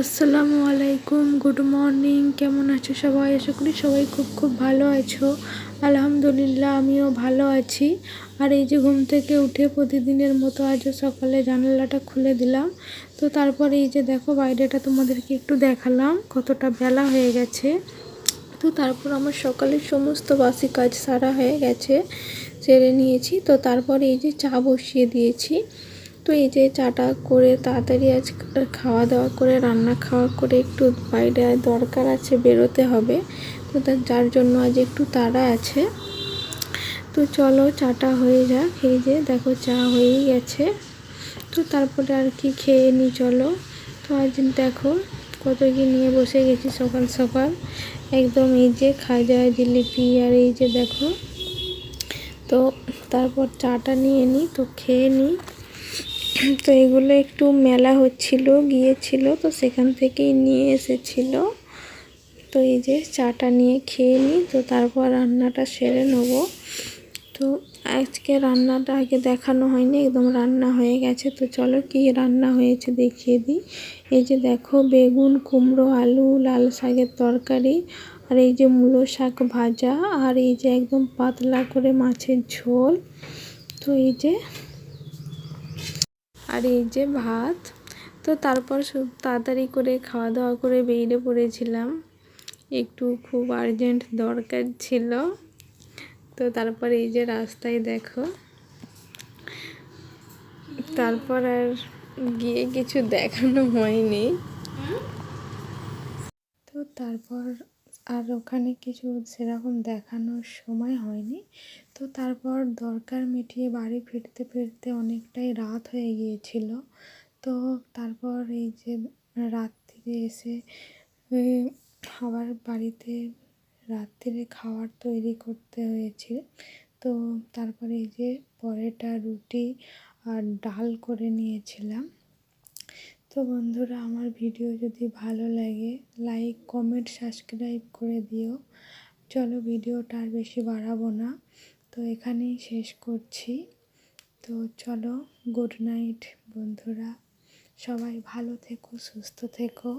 আসসালামু আলাইকুম, good morning. কেমন আছো সবাই? আশা করি সবাই খুব খুব ভালো আছো। আলহামদুলিল্লাহ, আমিও ভালো আছি। আর এই যে ঘুম থেকে উঠে প্রতিদিনের মতো আজও সকালে জানালাটা খুলে দিলাম। তো তারপরে এই যে দেখো, বাইরেটা তোমাদেরকে একটু দেখালাম, কতটা বেলা হয়ে গেছে। তো তারপর আমার সকালের সমস্ত বাসি কাজ সারা হয়ে গেছে, সেরে নিয়েছি। তো তারপরে এই যে চা বসিয়ে দিয়েছি। তো এই যে চাটা করে তাড়াতাড়ি আজ খাওয়া দাওয়া করে, রান্না খাওয়া করে একটু বাইরে দরকার আছে, বেরোতে হবে। তো তার যার জন্য আজ একটু তাড়া আছে। তো চলো চাটা হয়ে যাক। এই যে দেখো চা হয়েই গেছে। তো তারপরে আর কি খেয়ে নিই চলো। তো আজ দেখো কত কি নিয়ে বসে গেছি সকাল সকাল। একদম এই যে খাজা, জিলিপি আর এই যে দেখো। তো তারপর চাটা নিয়ে নিই তো খেয়ে নিই তো এগুলো একটু মেলা হচ্ছিল, গিয়েছিল, তো সেখান থেকেই নিয়ে এসেছিল। তো এই যে চাটা নিয়ে খেয়ে নিই, তো তারপর রান্নাটা সেরে নেব। তো আজকে রান্নাটা আগে দেখানো হয়নি, একদম রান্না হয়ে গেছে। তো চলো কি রান্না হয়েছে দেখিয়ে দিই। এই যে দেখো, বেগুন, কুমড়ো, আলু, লাল শাকের তরকারি, আর এই যে মূলো শাক ভাজা, আর এই যে একদম পাতলা করে মাছের ঝোল। তো এই যে আর এই যে ভাত তো তারপর তাড়াতাড়ি করে খাওয়া দাওয়া করে বেরিয়ে পড়েছিলাম। একটু খুব আর্জেন্ট দরকার ছিল। তো তারপর এই যে রাস্তায় দেখো। তারপর আর গিয়ে কিছু দেখানো হয়নি। তো তারপর আর ওখানে কিছু সেরকম দেখানোর সময় হয়নি। তো তারপর দরকার মিটিয়ে বাড়ি ফিরতে ফিরতে অনেকটাই রাত হয়ে গিয়েছিল। তো তারপর এই যে রাত্রিরে এসে আবার বাড়িতে রাত্রিরে খাবার তৈরি করতে হয়েছে। তো তারপরে এই যে পরেটা, রুটি আর ডাল করে নিয়েছিলাম। তো বন্ধুরা, আমার ভিডিও যদি ভালো লাগে লাইক কমেন্ট সাবস্ক্রাইব করে দিও। চলো ভিডিওটা আর বেশি বাড়াবো না। তো এখানেই শেষ করছি। তো চলো গুড নাইট বন্ধুরা। সবাই ভালো থেকো, সুস্থ থেকো।